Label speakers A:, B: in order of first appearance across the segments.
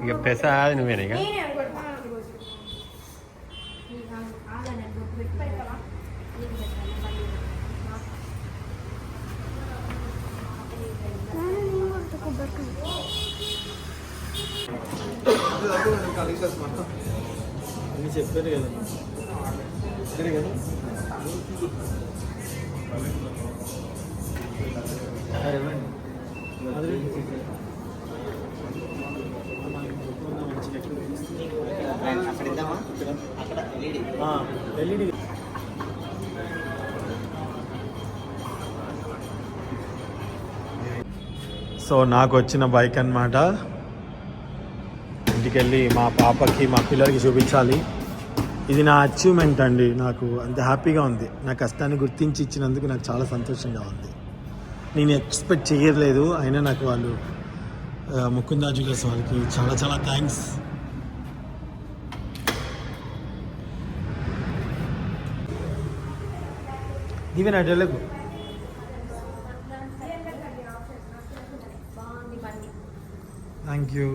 A: ఇక ప్రసాద్ నువ్వేనా ఇక?
B: చెప్పారు కదా. కదా.
C: ఎల్ఈడి
B: సో నాకు వచ్చిన బైక్ అన్నమాట. ఇంటికి వెళ్ళి మా పాపకి మా పిల్లలకి చూపించాలి. ఇది నా అచీవ్మెంట్ అండి. నాకు అంత హ్యాపీగా ఉంది. నా కష్టాన్ని గుర్తించి ఇచ్చినందుకు నాకు చాలా సంతోషంగా ఉంది. నేను ఎక్స్పెక్ట్ చేయలేదు. అయినా నాకు వాళ్ళు ముకుందా జ్యువెలర్స్ వాళ్ళకి చాలా చాలా థ్యాంక్స్ దీవెన
D: బండి
B: థ్యాంక్ యూ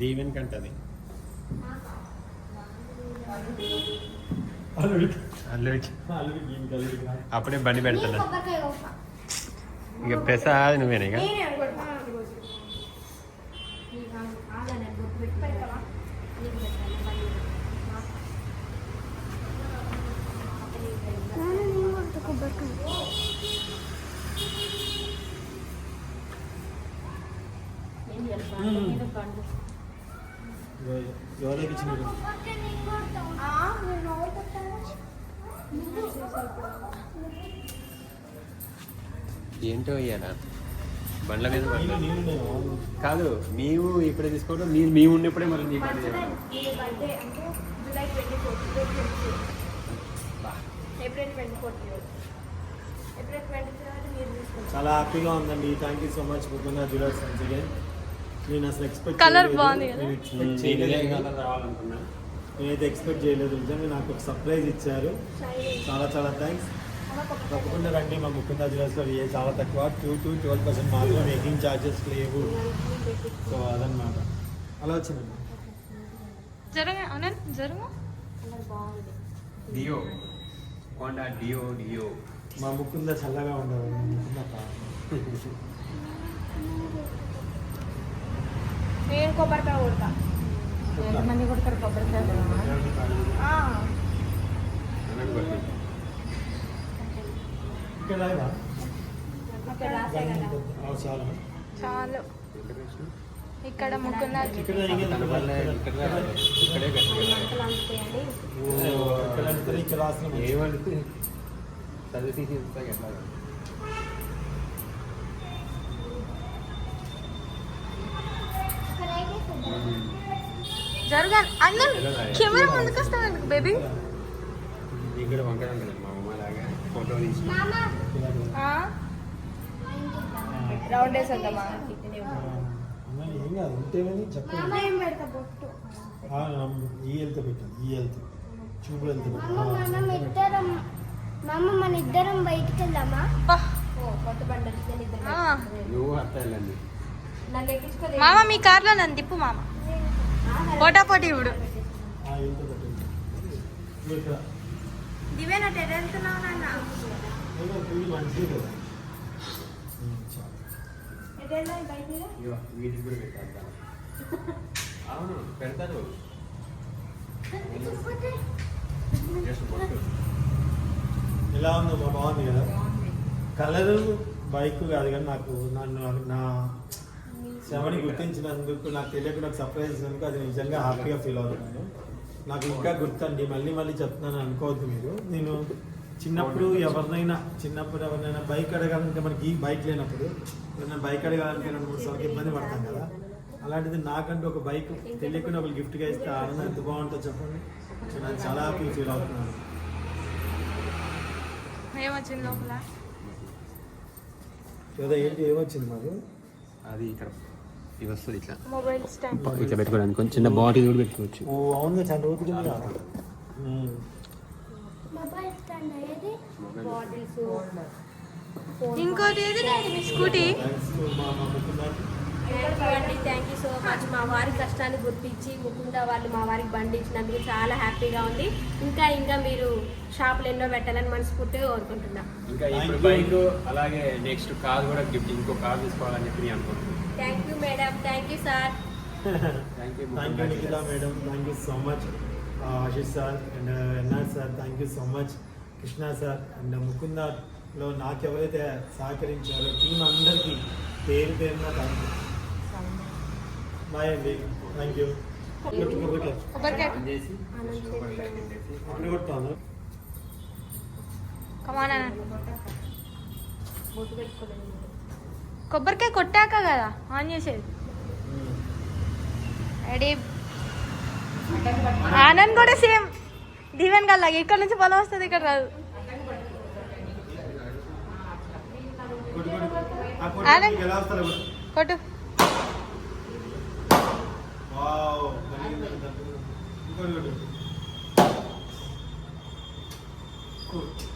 A: దీవెన్ కంటది. అప్పుడే బండి పెడతాను ఇక ప్రసాద్ నువ్వేనా ఇక
D: నేనే అనుకుంటా ఈరోజు నీకు ఆగనే బొట్టు పెట్టి పెడతావా నీకు పెట్టాలి మళ్ళీ ఏం చేయాలి నేను పండు
B: ఎవ- ఎవరికి ఇచ్చినారు
D: నేను ఓడుకుంటాను
A: ఏంటో ఇయ్యాల బండ్ల మీద? కాదు నీవు ఇప్పుడే తీసుకోవడం నేను మేము ఉన్నప్పుడే మళ్ళీ
D: మీరు
B: చాలా హ్యాపీగా ఉందండి. Thank you so much Mukunda jewellers once again నేను అసలు ఎక్స్పెక్ట్
E: Colour బాగుంది
A: రావాలనుకున్నా?
B: నేనైతే ఎక్స్పెక్ట్ చేయలేదు. నిజంగా నాకు ఒక సర్ప్రైజ్ ఇచ్చారు. చాలా చాలా థ్యాంక్స్ తప్పకుండా రండి మా ముకుందా జ్యువెలర్స్లో ఏ చాలా తక్కువ. టూ టు ట్వెల్వ్ పర్సెంట్ మాత్రం మేకింగ్ ఛార్జెస్ లేవు. సో అదనమాట అలా వచ్చిందండి
E: జరగ అనంత్ జరుగు.
D: కలర్ బాగుంది
A: డియో హోండా డియో డియో
B: మా ముకుంద చల్లగా ఉండదు ముకుంద
D: నేను కొబ్బరికాయ కొడతా.
E: మంది కొడతారు కొబ్బరికాయ
B: ఇక్కడ చాలు.
E: చాలు. ఇక్కడ.
A: ఏమంటే? చదివి తీసి ఎట్లా?
E: అన్నం కెమెరా ముందుకు వస్తావు బేబీ?
A: ఇక్కడ వంకర ఉంటుంది మా అమ్మ లాగా ఫోటో
D: రౌండ్
B: ఏం కాదు ఉంటేమని చెప్పండి.
D: ఏం పెడతా బొట్టు?
B: ఆ, నమ్ము. ఈ వెళ్తే పెట్టాను ఈ వెళ్తే. చూపు వెళ్తే
F: మనం ఇద్దరం మామ మన ఇద్దరం బయటికి వెళ్దామా
E: మామ మీ కార్లో నన్ను తిప్పు మామ. పోటా పోటీ ఇప్పుడు
D: వెళ్తున్నావు నాన్న.
A: వీటికి కూడా అవును.
B: ఎలా ఉందమ్మా బాగుంది కదా. కలర్ బైక్ కాదు కానీ నాకు నన్ను నా శ్రమని గుర్తించినందుకు నాకు తెలియకుండా నాకు సర్ప్రైజ్ అది నిజంగా హ్యాపీగా ఫీల్ అవుతున్నాను నాకు ఇంకా గుర్తండి మళ్ళీ మళ్ళీ చెప్తున్నాను అనుకోవద్దు మీరు. నేను చిన్నప్పుడు ఎవరినైనా చిన్నప్పుడు ఎవరినైనా బైక్ అడగాలంటే మనకి ఈ బైక్ లేనప్పుడు ఎవరైనా బైక్ అడగాలంటే రెండు మూడు సార్లు ఇబ్బంది పడతాం కదా. అలాంటిది నాకంటూ ఒక బైక్ తెలియకుండా ఒక గిఫ్ట్గా ఇస్తే ఆనందం ఎంత బాగుంటుందో చెప్పండి. నాకు చాలా హ్యాపీ ఫీల్ అవుతున్నాను.
E: ఏమొచ్చింది లోపల?
B: లేదా ఏంటి ఏమొచ్చింది మాకు
A: అది ఇక్కడ ఇది వస్తుంది ఇట్లా.
E: మొబైల్ స్టాండ్
A: ఇట్లా పెట్టుకోవడానికి కొంచెం చిన్న బాటిల్ కూడా పెట్టుకోవచ్చు.
B: ఓ అవును చాలా రోజులు కదా ఉమ్.
F: మొబైల్ స్టాండ్ ఏది?
D: బాటిల్స్.
E: ఇంకోటి ఏది? డాడీ మీ స్కూటీ.
D: ఎక్కడ థ్యాంక్ యూ సో మచ్ మా వారి కష్టాన్ని గుర్తించి ముకుంద వాళ్ళు మా వారికి బండి ఇచ్చినందుకు చాలా హ్యాపీగా ఉంది. ఇంకా ఇంకా మీరు షాపులు ఎన్నో పెట్టాలని మనస్ఫూర్తిగా కోరుకుంటున్నాం.
A: ఇంకా ఇప్పుడు బైక్ అలాగే నెక్స్ట్ కార్ కూడా గిఫ్ట్ ఇంకో కార్ తీసుకోవాలని చెప్పి నేను అనుకుంటున్నాను.
D: Thank you madam thank
A: you sir
B: thank you Nikhita madam thank you so much Ashish sir and NR sir thank you so much Krishna sir and ముకుందలో నాకు ఎవరైతే సహకరించారో టీం అందరికీ పేరు పేరున థ్యాంక్ యూ బాయ్ అండి థ్యాంక్ యూ కొడతాను
E: come on
D: బొట్టు పెట్టుకోలేదు.
E: కొబ్బరికాయ కొట్టాక కదా ఆన్ చేసేది. రెడీ. ఆనంద్ కూడా సేమ్. దీవెన్ గల్లా ఇక్కడ నుంచి పొలం వస్తుంది ఇక్కడ రాదు. ఆనంద్.
B: కొట్టు.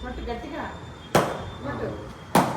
E: కొట్టు.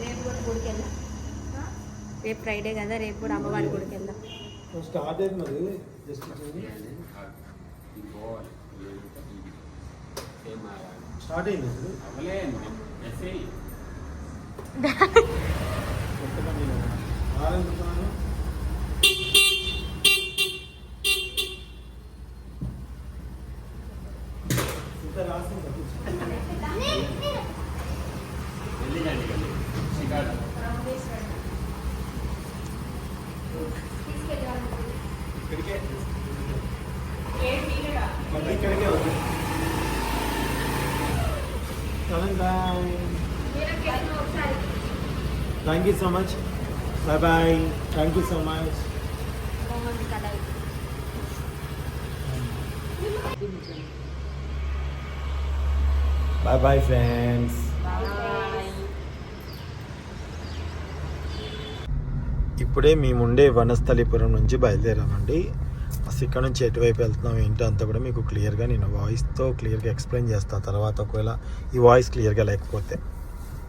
B: రేపు
D: కూడా గుడికి వెళ్దాం రేపు ఫ్రైడే కదా రేపు కూడా అమ్మవారి గుడికి వెళ్దాం
B: స్టార్ట్ అయింది మరి? జస్ట్ స్టార్ట్ అయింది. Thank you so much bye bye thank you
D: so much
B: bye bye friends ఇప్పుడే మేముండే వనస్థలిపురం నుంచి బయలుదేరామండి. అసలు ఇక్కడ నుంచి ఎటువైపు వెళ్తున్నాం ఏంటో అంతా కూడా మీకు క్లియర్గా నేను వాయిస్తో క్లియర్గా ఎక్స్ప్లెయిన్ చేస్తాను తర్వాత ఒకవేళ ఈ వాయిస్ క్లియర్గా లేకపోతే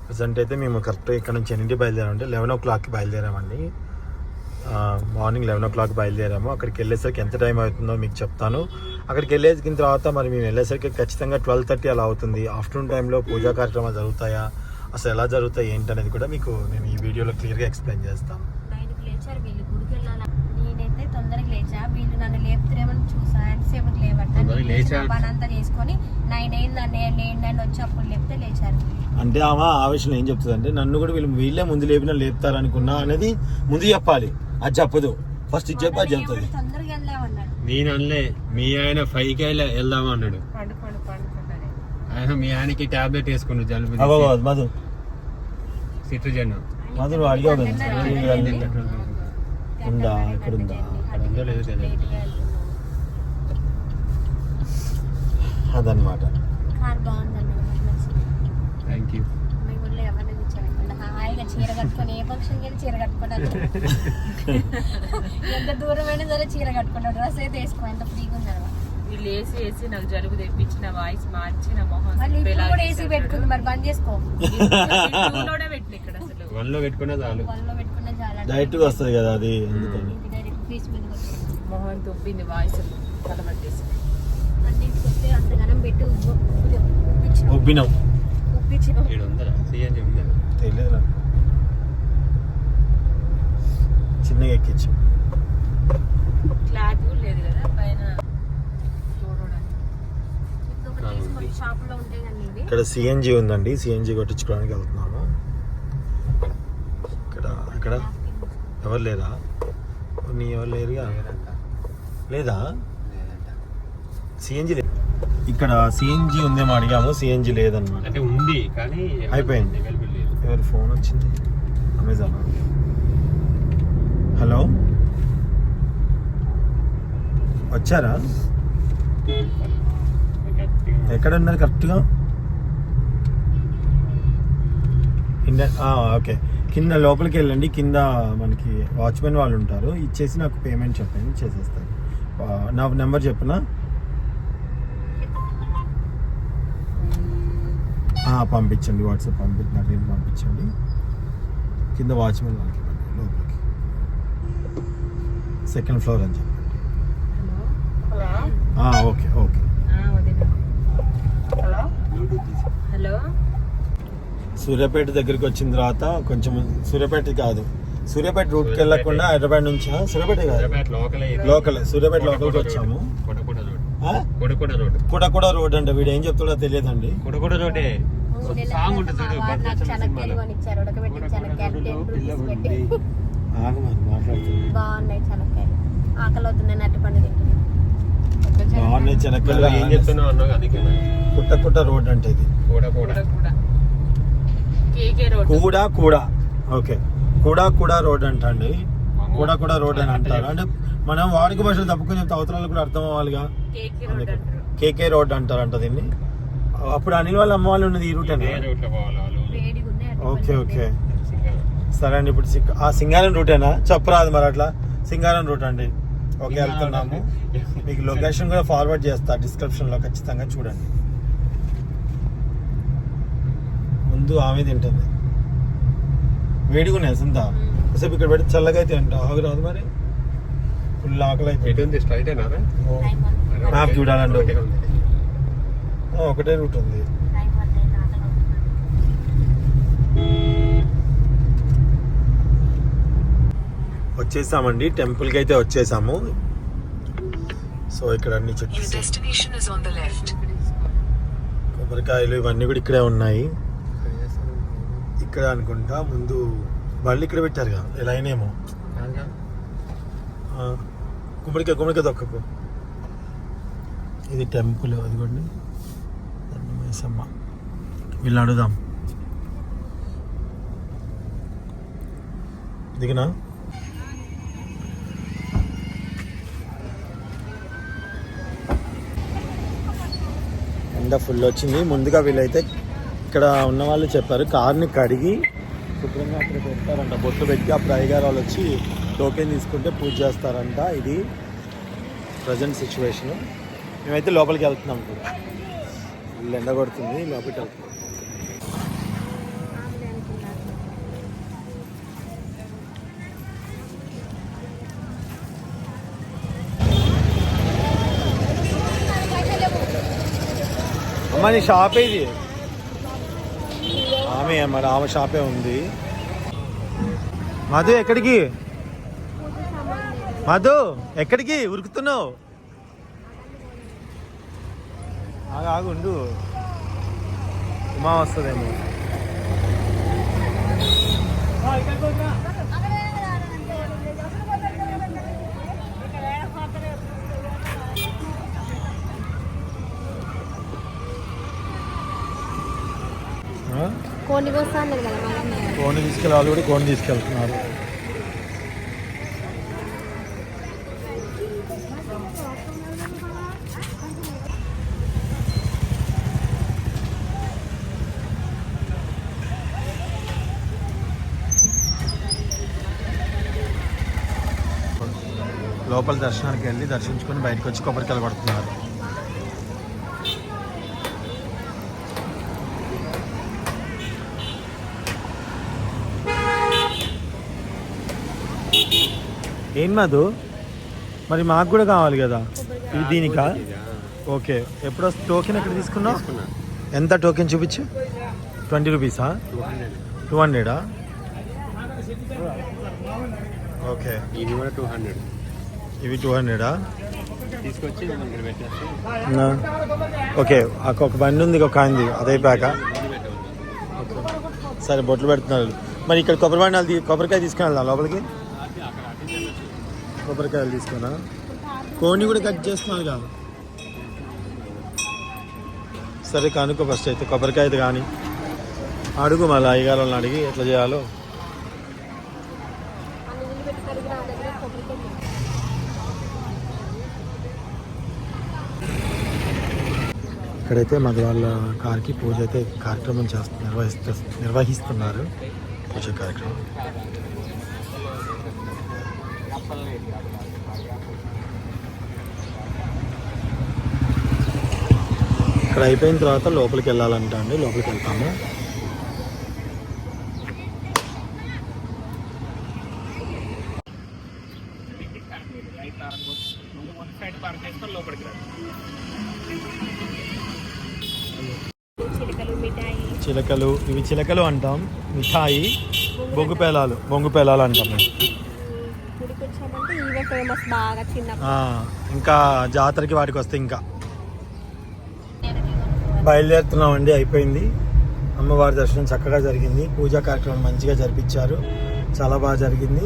B: ప్రజెంట్ అయితే మేము కరెక్ట్గా ఇక్కడ నుంచి ఎన్నింటి బయలుదేరామంటే లెవెన్ ఓ క్లాక్కి బయలుదేరామండి. మార్నింగ్ లెవెన్ ఓ క్లాక్ బయలుదేరాము. అక్కడికి వెళ్ళేసరికి ఎంత టైం అవుతుందో మీకు చెప్తాను. అక్కడికి వెళ్ళేసిన తర్వాత మరి మేము వెళ్ళేసరికి ఖచ్చితంగా ట్వెల్వ్ థర్టీ అలా అవుతుంది. ఆఫ్టర్నూన్ టైంలో పూజా కార్యక్రమాలు జరుగుతాయా? అసలు ఎలా జరుగుతాయి ఏంటనేది కూడా మీకు నేను ఈ వీడియోలో క్లియర్గా ఎక్స్ప్లెయిన్ చేస్తాను.
D: నైన్కి లేచారు వీళ్ళు. గుడికి వెళ్ళాలి? నేనైతే తొందరగా లేచా. వీళ్ళు నన్ను లేపుతారేమని చూసా. ఎంతసేపటికి లేవట్ట
A: తొందరగా లేచా.
D: పని అంతా చేసుకొని నైన్ అయింది నన్ను లేండి అని వచ్చి అప్పుడు లేపితే లేచారు.
B: అంటే ఆమె ఆ విషయంలో ఏం చెప్తుంది అంటే నన్ను కూడా వీళ్ళు వీళ్ళే ముందు లేపినా లేపుతారు అనుకున్నా అనేది ముందు చెప్పాలి. అది చెప్పదు. ఫస్ట్ ఇది చెప్పి అది చెప్తుంది.
A: నేను అనలే. మీ ఆయన ఫైవ్కి వెళ్దాం అన్నాడు ఆయన మీ ఆయనకి టాబ్లెట్ వేసుకున్నాడు జలుబు
B: అవ్వ మధు.
A: సిట్రజన్.
B: మధు నువ్వు అడిగావు ఉందా? ఇక్కడ ఉందా అదనమాట
A: థ్యాంక్ యూ
D: మీ ఊళ్ళో ఎవరిని తెచ్చారనుకుంటా హాయిగా చీర కట్టుకొని ఏ ఫంక్షన్కి వెళ్ళి చీర కట్టుకున్నాను ఎంత దూరమైనా సరే చీర కట్టుకున్నాడు డ్రెస్ అయితే వేసుకో ఎంత ఫ్రీగా ఉందన్నమాట
G: వీళ్ళు ఏసీ వేసి నాకు జలుబు తెప్పించి నా వాయిస్ మార్చి నా మొహం
D: కూడా ఏసీ. పెట్టుకుంది మరి బంద్ చేసుకో.
G: ఇక్కడ అసలు.
A: వన్లో పెట్టుకున్నా చాలు.
D: వన్లో పెట్టుకున్న చాలా
B: డైరెక్ట్గా వస్తుంది కదా అది అందుకని
D: డైరెక్ట్
G: మొహం తుబ్బింది వాయిస్ కలబట్టేసి
D: అన్నింటికి వస్తే అంతగానం పెట్టి
A: ఉందా సిఎన్జి ఉందా?
B: తెలియదు చిన్నగా ఎక్కించు.
G: క్లాత్ కూడా లేదు కదా పైన
B: ఇక్కడ సిఎన్జి ఉందండి. సిఎన్జి కొట్టించుకోవడానికి వెళ్తున్నాము. ఇక్కడ ఇక్కడ ఎవరు లేరా? నీ ఎవరు లేరుగా? లేదా? సిఎన్జి ఇక్కడ సిఎన్జి ఉందేమో అడిగాము. సిఎన్జి లేదన్నమాట.
A: అంటే ఉంది కానీ
B: అయిపోయింది. ఎవరి ఫోన్ వచ్చింది? అమెజాన్? హలో? వచ్చారా? ఎక్కడ ఉన్నారు కరెక్ట్గా? కింద ఓకే. కింద లోపలికి వెళ్ళండి. కింద మనకి వాచ్మెన్ వాళ్ళు ఉంటారు. ఇచ్చేసి నాకు పేమెంట్ చెప్పండి చేసేస్తాను. నా నెంబర్ చెప్పనా ఆ, పంపించండి వాట్సాప్ పంపి నాకు లింక్ పంపించండి. కింద వాచ్మెన్ వాళ్ళకి లోపలికి. సెకండ్ ఫ్లోర్ అని చెప్పండి. ఆ, ఓకే ఓకే.
G: హలో?
B: సూర్యాపేట దగ్గరికి వచ్చిన తర్వాత కొంచెం సూర్యాపేట కాదు సూర్యాపేట రూట్కి వెళ్ళకుండా హైదరాబాద్ నుంచి? సూర్యాపేట కాదు.
A: సూర్యాపేట లోకల్.
B: లోకల్ సూర్యాపేట లోకల్కి వచ్చాము.
A: కొడకొండ రోడ్.
B: ఆ?
A: కొడకొండ రోడ్.
B: కూడా కూడా రోడ్ అంటే వీడు ఏం చెప్తాడో తెలియదండి.
A: కొడకొండ రోడే. సాంగ్ ఉంటుంది చూడు
D: శనక్కాయలు శనక్కాయలు బాగున్నాయి శనక్కాయలు ఆకలి అవుతున్నాయి అరటిపండు తింటున్నాను
B: బాగున్నాయి చెనక్కలు
A: ఏం చెప్తున్నావు అన్నావు అందుకే
B: కుట్ట కుట్ట రోడ్ అంటే ఇది.
A: కూడా కూడా.
G: కూడా కేకే రోడ్.
B: కూడా కూడా. ఓకే. కూడా కూడా రోడ్ అంట అండి కూడా కూడా రోడ్ అని అంటారు. అంటే మనం వాడుక భాషలు తప్పుకొని చెప్తే అవతరాలు కూడా అర్థం అవ్వాలిగా.
G: కేకే రోడ్
B: అందుకే.
G: అంటారు.
B: కేకే రోడ్ అంటారంట దీన్ని. అప్పుడు అనిల్ వాళ్ళ అమ్మ వాళ్ళు ఉన్నది ఈ రూట్
D: ఉన్నాయి
B: ఓకే ఓకే. సరే అండి ఇప్పుడు ఆ సింగారం రూటేనా చెప్పరాదు మరి అట్లా. సింగారం రూట్ అండి. ఓకే వెళ్తున్నాము. మీకు లొకేషన్ కూడా ఫార్వర్డ్ చేస్తా డిస్క్రిప్షన్లో ఖచ్చితంగా చూడండి. ముందు ఆమె తింటుంది. వేడిగా ఉన్నాయి సంత కాసేపు ఇక్కడ పెడితే చల్లగా అయితే అంట ఆగురాదు మరి. ఫుల్ ఆకలి అయితే మ్యాప్ చూడాలండి. ఆ, ఒకటే రూట్ ఉంది. వచ్చేసామండి టెంపుల్కి అయితే వచ్చేసాము. సో ఇక్కడ అన్ని. కొబ్బరికాయలు ఇవన్నీ కూడా ఇక్కడే ఉన్నాయి. ఇక్కడ అనుకుంటా ముందు బళ్ళు ఇక్కడ పెట్టారుగా ఇలా అయినేమో. ఆ, గుమ్మడికాయ గుమ్మడికాయ దొక్కకు ఇది టెంపుల్ అదిగోండి. అమ్మ వీళ్ళు అడుగుదాం. దిగినా? ఎండ ఫుల్ వచ్చింది. ముందుగా వీళ్ళైతే ఇక్కడ ఉన్న వాళ్ళు చెప్పారు కార్ని కడిగి శుభ్రంగా అక్కడ పెడతారంట. బొట్టు పెట్టి అప్పుడు అయ్యగారు వాళ్ళు వచ్చి టోకెన్ తీసుకుంటే పూజ చేస్తారంట. ఇది ప్రజెంట్ సిచ్యువేషను. మేమైతే లోపలికి వెళ్తున్నాం కూడా వీళ్ళు ఎండ కొడుతుంది లోపలికి అమ్మ నీ షాపే ఇది? ఆమె మరి ఆమె షాపే ఉంది. మధు ఎక్కడికి? మధు ఎక్కడికి? ఉరుకుతున్నావు? ఆగు ఆగు ఉండు. ఉమా వస్తుందేమో?
D: కోడిని అన్నది కదా
B: తీసుకెళ్ళే వాళ్ళు కూడా కోని తీసుకెళ్తున్నారు. లోపల దర్శనానికి వెళ్ళి దర్శించుకొని బయటకు వచ్చి కొబ్బరికాయలు కొడుతున్నారు. ఏం మధు? మరి మాకు కూడా కావాలి కదా? ఇది దీనికా? ఓకే. ఎప్పుడు టోకెన్ ఎక్కడ తీసుకున్నావు? ఎంత టోకెన్ చూపించు? ట్వంటీ రూపీసా?
A: Two hundred.
B: టూ హండ్రెడా? ఓకే.
A: ఇది కూడా టూ హండ్రెడ్.
B: ఇవి టూ హండ్రెడా ఓకే ఒక ఒక బండి ఉంది ఒక ఆయనది అదే ప్యాక సరే బొట్లు పెడుతున్నారు. మరి ఇక్కడ కొబ్బరి బండాలు తీ- కొబ్బరికాయ తీసుకుని వెళ్దాం లోపలికి. కొబ్బరికాయలు తీసుకున్నా. కోడిని కూడా కట్ చేస్తున్నారు కాదు. సరే కనుక్కో ఫస్ట్ అయితే. కొబ్బరికాయ అయితే కానీ. అడుగు మళ్ళీ అయ్యగారు వాళ్ళని అడిగి ఎట్లా చేయాలో
D: అన్ని నీళ్ళు పెట్టి కడిగి నా దగ్గర కొబ్బరికాయ
B: ఇక్కడైతే మధు వాళ్ళ కార్కి పూజ అయితే కార్యక్రమం చేస్తు నిర్వహిస్తూ నిర్వహిస్తున్నారు. పూజ కార్యక్రమం. ఇక్కడ అయిపోయిన తర్వాత లోపలికి వెళ్ళాలంట అండి. లోపలికి వెళ్తాము.
D: చిలుకలు మిఠాయి
B: చిలకలు ఇవి చిలకలు అంటాం. మిఠాయి బొంగు పేలాలు బొంగు పేలాలు అంటాం ఇంకా జాతరకి వాటికి వస్తే ఇంకా. బయలుదేరుతున్నామండి అయిపోయింది. అమ్మవారి దర్శనం చక్కగా జరిగింది. పూజా కార్యక్రమం మంచిగా జరిపించారు. చాలా బాగా జరిగింది.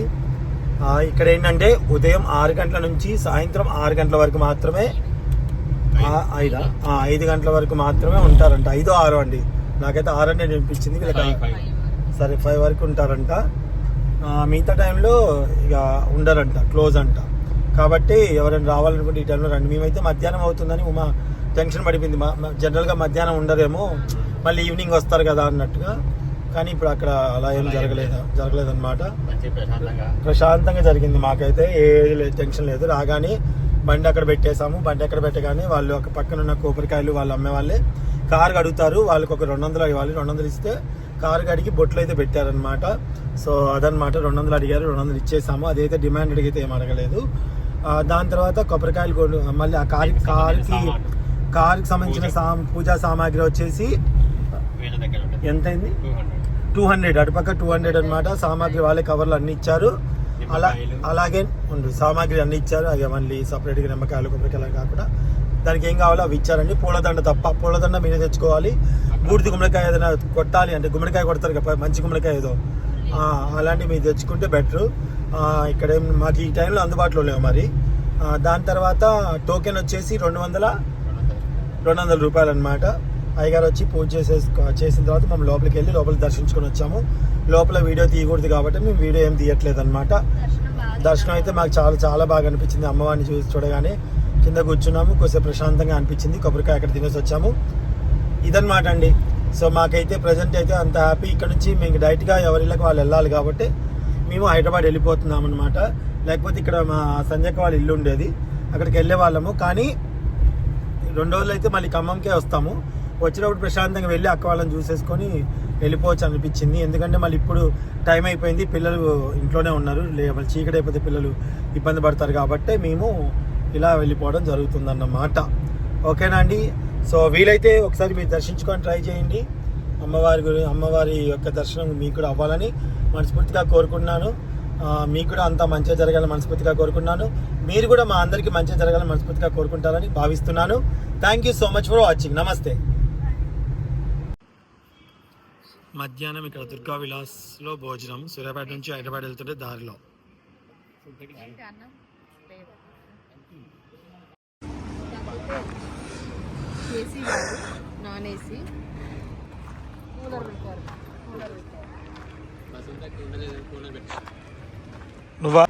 B: ఇక్కడ ఏంటంటే ఉదయం ఆరు గంటల నుంచి సాయంత్రం ఆరు గంటల వరకు మాత్రమే ఐదా ఐదు గంటల వరకు మాత్రమే ఉంటారంట. ఐదో ఆరో అండి. నాకైతే ఆరు అంటే వీళ్ళకి సరే ఫైవ్ వరకు ఉంటారంట. మిగతా టైంలో ఇక ఉండరంట క్లోజ్ అంట. కాబట్టి ఎవరైనా రావాలనుకుంటే ఈ టైంలో రండి. మేమైతే మధ్యాహ్నం అవుతుందని ఉమా టెన్షన్ పడిపోయింది. మా- జనరల్గా మధ్యాహ్నం ఉండరేమో మళ్ళీ ఈవినింగ్ వస్తారు కదా అన్నట్టుగా. కానీ ఇప్పుడు అక్కడ అలా ఏం జరగలేదు? జరగలేదన్నమాట.
C: ప్రశాంతంగా.
B: జరిగింది. మాకైతే ఏ టెన్షన్ లేదు. రాగానే బండి అక్కడ పెట్టేశాము. బండి అక్కడ పెట్టగానే వాళ్ళు ఒక పక్కన ఉన్న కొబ్బరికాయలు వాళ్ళు అమ్మే వాళ్ళే. కారు అడుగుతారు వాళ్ళకి ఒక రెండు వందలు ఇవ్వాలి. రెండు వందలు ఇస్తే కారు అడిగి బొట్లు అయితే పెట్టారనమాట సో అదనమాట రెండు వందలు అడిగారు. రెండు వందలు ఇచ్చేసాము. అదైతే డిమాండ్ అడిగితే ఏం అడగలేదు. దాని తర్వాత కొబ్బరికాయలు కొను మళ్ళీ ఆ కారు కారుకి కారుకి సంబంధించిన సా పూజా సామాగ్రి వచ్చేసి
C: వీళ్ళ దగ్గర ఉంటుంది
B: ఎంత అయింది
A: టూ హండ్రెడ్.
B: Two hundred. అటుపక్క టూ హండ్రెడ్ అనమాట సామాగ్రి వాళ్ళే కవర్లు అన్ని ఇచ్చారు. అలా అలాగే ఉండు. సామాగ్రి అన్ని ఇచ్చారు. అవి మళ్ళీ సపరేట్గా నిమ్మకాయలు కొబ్బరికాయలు కాకుండా దానికి ఏం కావాలో అవి ఇచ్చారండి. పూలదండ తప్ప. పూలదండ మీరే తెచ్చుకోవాలి. బూడిది గుమ్మడికాయ ఏదైనా కొట్టాలి అంటే గుమ్మడికాయ కొడతారు కదా మంచి గుమ్మడికాయ ఏదో. ఆ, అలాంటివి మీరు తెచ్చుకుంటే బెటరు ఇక్కడ మాకు ఈ టైంలో అందుబాటులో లేవు మరి. దాని తర్వాత టోకెన్ వచ్చేసి రెండు వందల రెండు వందల రూపాయలు అనమాట అయ్యగారు వచ్చి పూజ చేసే చేసిన తర్వాత మేము లోపలికి వెళ్ళి లోపల దర్శించుకొని వచ్చాము. లోపల వీడియో తీయకూడదు కాబట్టి మేము వీడియో ఏం తీయట్లేదు అనమాట దర్శనం అయితే మాకు చాలా చాలా బాగా అనిపించింది. అమ్మవారిని చూసి చూడగానే కింద కూర్చున్నాము. కొంచెం ప్రశాంతంగా అనిపించింది. కొబ్బరికాయ అక్కడ తినేసి వచ్చాము. ఇదనమాట అండి. సో మాకైతే ప్రజెంట్ అయితే అంత హ్యాపీ. ఇక్కడ నుంచి మేము డైరెక్ట్గా ఎవరిళ్ళకి వాళ్ళు వెళ్ళాలి కాబట్టి మేము హైదరాబాద్ వెళ్ళిపోతున్నాం అనమాట లేకపోతే ఇక్కడ మా సంజయ్ వాళ్ళ ఇల్లు ఉండేది. అక్కడికి వెళ్ళే వాళ్ళము. కానీ రెండు రోజులు అయితే మళ్ళీ ఖమ్మంకే వస్తాము. వచ్చినప్పుడు ప్రశాంతంగా వెళ్ళి అక్క వాళ్ళని చూసేసుకొని వెళ్ళిపోవచ్చు అనిపించింది. ఎందుకంటే మళ్ళీ ఇప్పుడు టైం అయిపోయింది పిల్లలు ఇంట్లోనే ఉన్నారు. లేదా చీకటి అయిపోతే పిల్లలు ఇబ్బంది పడతారు కాబట్టి మేము ఇలా వెళ్ళిపోవడం జరుగుతుందన్నమాట. ఓకేనా అండి? సో వీలైతే ఒకసారి మీరు దర్శించుకొని ట్రై చేయండి. అమ్మవారి గురి అమ్మవారి యొక్క దర్శనం మీకు కూడా అవ్వాలని మనస్ఫూర్తిగా కోరుకున్నాను మీకు కూడా అంతా మంచిగా జరగాలని మనస్ఫూర్తిగా కోరుకున్నాను మీరు కూడా మా అందరికీ మంచిగా జరగాలని మనస్ఫూర్తిగా కోరుకుంటారని భావిస్తున్నాను. Thank you so much for watching నమస్తే మధ్యాహ్నం ఇక్కడ దుర్గా విలాస్లో భోజనం. సూర్యాపేట నుంచి హైదరాబాద్ వెళ్తుంటే దారిలో.
G: AC non AC. కూలర్ పెట్టారు. కూలర్ పెట్టారు.
B: నువ్వా?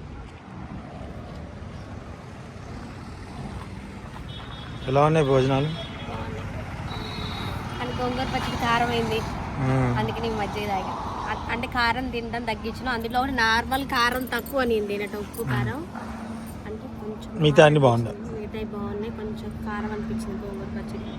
B: ఎలా ఉన్నాయి భోజనాలు?
D: కానీ గోంగూర పచ్చడి కారం అయింది.
B: మ్మ్.
D: అందుకే నీకు మజ్జిగ తాగా. అంటే కారం తినడం తగ్గించిన అందులో కూడా నార్మల్ కారం తక్కువ నేను తినట ఉప్పు కారం. అంటే కొంచెం
B: మిగతా అన్ని బాగున్నాయి.
D: మిగతాయి బాగున్నాయి కొంచెం కారం అనిపించింది గోంగూర పచ్చడి.